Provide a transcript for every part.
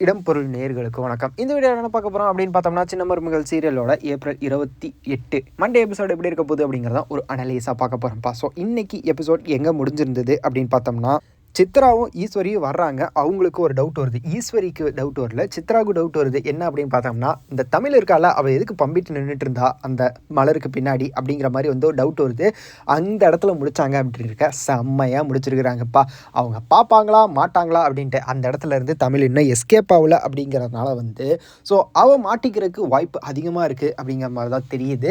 இடம்பொருள் நேர்களுக்கு வணக்கம். இந்த வீடியோ என்ன பார்க்க போகிறோம் அப்படின்னு பார்த்தோம்னா சின்ன மருமகள் சீரியலோட ஏப்ரல் இருபத்தி எட்டு மண்டே எபிசோட் எப்படி இருக்க போகுது அப்படிங்கிறத ஒரு அனலைஸாக பார்க்க போகிறோம்ப்பா ஸோ இன்னைக்கு எபிசோட் எங்கே முடிஞ்சிருந்தது அப்படின்னு பார்த்தோம்னா சித்ராவும் ஈஸ்வரியும் வர்றாங்க. அவங்களுக்கு ஒரு டவுட் வருது. ஈஸ்வரிக்கு டவுட் வரல. சித்ராவுக்கு டவுட் வருது. என்ன அப்படின்னு பார்த்தோம்னா இந்த தமிழ் இருக்கால அவள் எதுக்கு பம்பிட்டு நின்றுட்டு இருந்தா அந்த மலருக்கு பின்னாடி அப்படிங்கிற மாதிரி வந்து ஒரு டவுட் வருது. அந்த இடத்துல முடிச்சாங்க அப்படின்னு இருக்க செம்மையாக முடிச்சிருக்கிறாங்கப்பா. அவங்க பார்ப்பாங்களா மாட்டாங்களா அப்படின்ட்டு அந்த இடத்துல இருந்து தமிழ் இன்னும் எஸ்கேப் ஆகல அப்படிங்கிறதுனால வந்து ஸோ அவள் மாட்டிக்கிறதுக்கு வாய்ப்பு அதிகமாக இருக்குது அப்படிங்கிற மாதிரி தான் தெரியுது.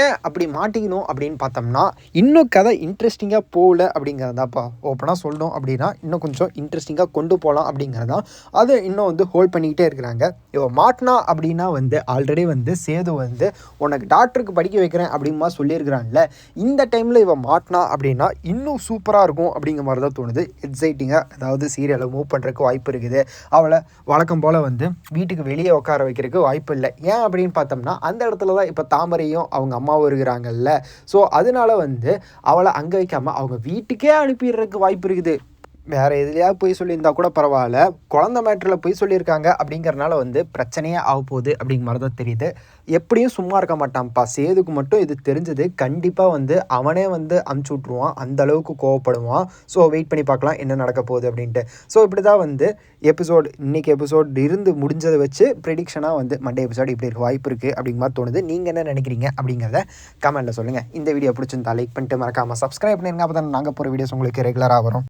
ஏன் அப்படி மாட்டிக்கணும் அப்படின்னு பார்த்தோம்னா இன்னும் கதை இன்ட்ரெஸ்டிங்காக போகல அப்படிங்கிறதாப்பா ஓப்பனாக சொல்லணும் அப்படின்னா இன்னும் கொஞ்சம் இன்ட்ரெஸ்டிங்காக கொண்டு போகலாம் அப்படிங்கிறதான். அது இன்னும் வந்து ஹோல்ட் பண்ணிக்கிட்டே இருக்கிறாங்க. இவன் மாட்டினா அப்படின்னா வந்து ஆல்ரெடி வந்து சேது வந்து உனக்கு டாக்டருக்கு படிக்க வைக்கிறேன் அப்படிமா சொல்லியிருக்கிறான்ல. இந்த டைமில் இவன் மாட்டினா அப்படின்னா இன்னும் சூப்பராக இருக்கும் அப்படிங்கிற மாதிரி தான் தோணுது. எக்ஸைட்டிங்காக அதாவது சீரியலை மூவ் பண்ணுறதுக்கு வாய்ப்பு இருக்குது. அவளை வழக்கம் போல் வந்து வீட்டுக்கு வெளியே உட்கார வைக்கிறதுக்கு வாய்ப்பு இல்லை. ஏன் அப்படின்னு பார்த்தோம்னா அந்த இடத்துல தான் இப்போ தாமரையும் அவங்க அம்மாவும் இருக்கிறாங்கல்ல. ஸோ அதனால வந்து அவளை அங்கே வைக்காமல் அவங்க வீட்டுக்கே அனுப்பிடுறதுக்கு வாய்ப்பு இருக்குது. வேறு எதுலையாவது போய் சொல்லியிருந்தா கூட பரவாயில்ல. குழந்த மேட்டரில் போய் சொல்லியிருக்காங்க அப்படிங்கிறனால வந்து பிரச்சனையே ஆக போகுது அப்படிங்கிற மாதிரி தான் தெரியுது. எப்படியும் சும்மா இருக்க மாட்டான்ப்பா. சேதுக்கு மட்டும் இது தெரிஞ்சது. கண்டிப்பாக வந்து அவனே வந்து அமுச்சு விட்ருவான் அந்த அளவுக்கு கோவப்படுவான். ஸோ வெயிட் பண்ணி பார்க்கலாம் என்ன நடக்க போகுது அப்படின்ட்டு. ஸோ இப்படி தான் வந்து எபிசோட் இன்றைக்கி எபிசோட் இருந்து முடிஞ்சதை வச்சு ப்ரெடிக்ஷனாக வந்து மண்டே எபிசோட் இப்படி இருக்க வாய்ப்பு இருக்குது அப்படிங்கிற மாதிரி தோணுது. நீங்கள் என்ன நினைக்கிறீங்க அப்படிங்கிறத கமெண்ட்டில் சொல்லுங்கள் இந்த வீடியோ பிடிச்சிருந்தா லைக் பண்ணிட்டு மறக்காமல் சப்ஸ்கிரைப் பண்ணிருங்க. அப்போ தான் நாங்கள் போகிற வீடியோஸ் உங்களுக்கு ரெகுலராக வரும்.